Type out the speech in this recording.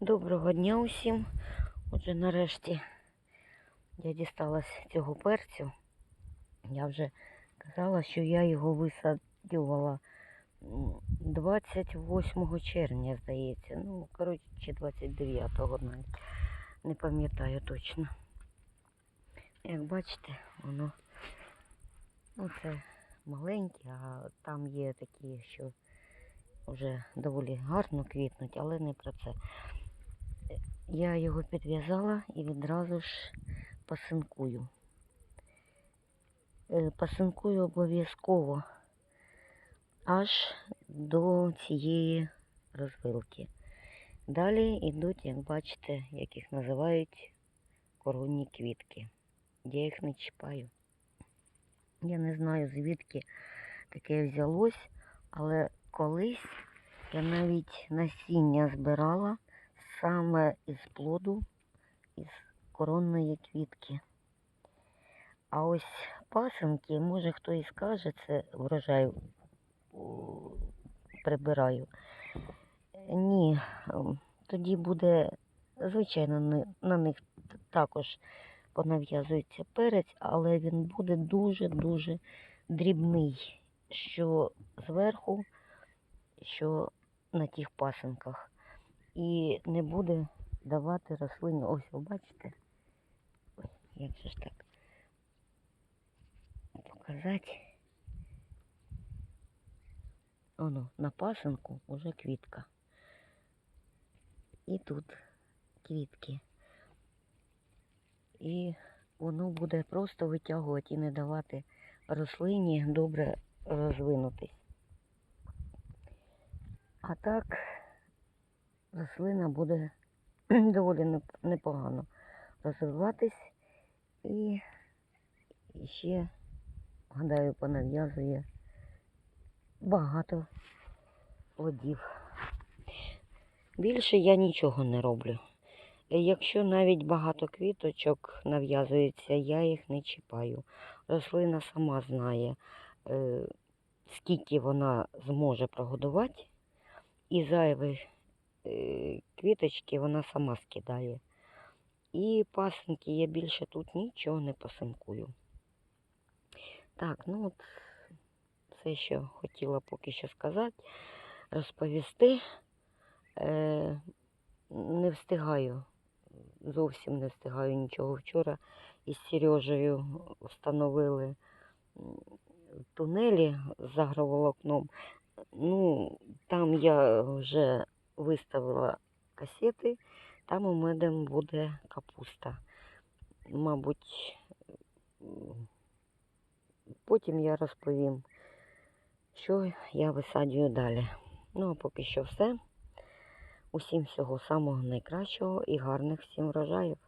Доброго дня усім. Отже, нарешті я дісталась цього перцю. Я вже казала, що я його висаджувала м, 28 червня, здається. Ну, коротше, чи 29-го навіть. Не пам'ятаю точно. Як бачите, воно ну, це маленьке, а там є такі, що вже доволі гарно квітнуть, але не про це. Я його підв'язала і відразу ж пасинкую. Е, Пасинкую обов'язково аж до цієї розвилки. Далі йдуть, як бачите, як їх називають коронні квітки. Я їх не чіпаю. Я не знаю, звідки таке взялось, але колись я навіть насіння збирала саме із плоду, із коронної квітки. А ось пасинки, може хто і скаже, це врожай прибираю. Ні, ем, тоді буде, звичайно, на них також понав'язується перець, але він буде дуже-дуже дрібний, що зверху, що на тих пасинках. І не буде давати рослині. Ось, ви бачите? Ой, як же ж так показати. Оно, на пасинку уже квітка. І тут квітки. І воно буде просто витягувати і не давати рослині добре розвинутись. А так рослина буде доволі непогано розвиватись і ще, гадаю, понав'язує багато плодів. Більше я нічого не роблю. Якщо навіть багато квіточок нав'язується, я їх не чіпаю. Рослина сама знає, е, скільки вона зможе прогодувати, і зайві е, квіточки вона сама скидає. І пасинки я більше тут нічого не пасинкую. Так, ну от все, що хотіла поки що сказати, розповісти. Е, не встигаю, зовсім не встигаю нічого. Вчора із Сережею встановили тунелі з агроволокном. Ну, там я вже виставила касети, там у мене буде капуста. Мабуть, потім я розповім, що я висаджую далі. Ну, а поки що все. Усім всього самого найкращого і гарних всім врожаїв.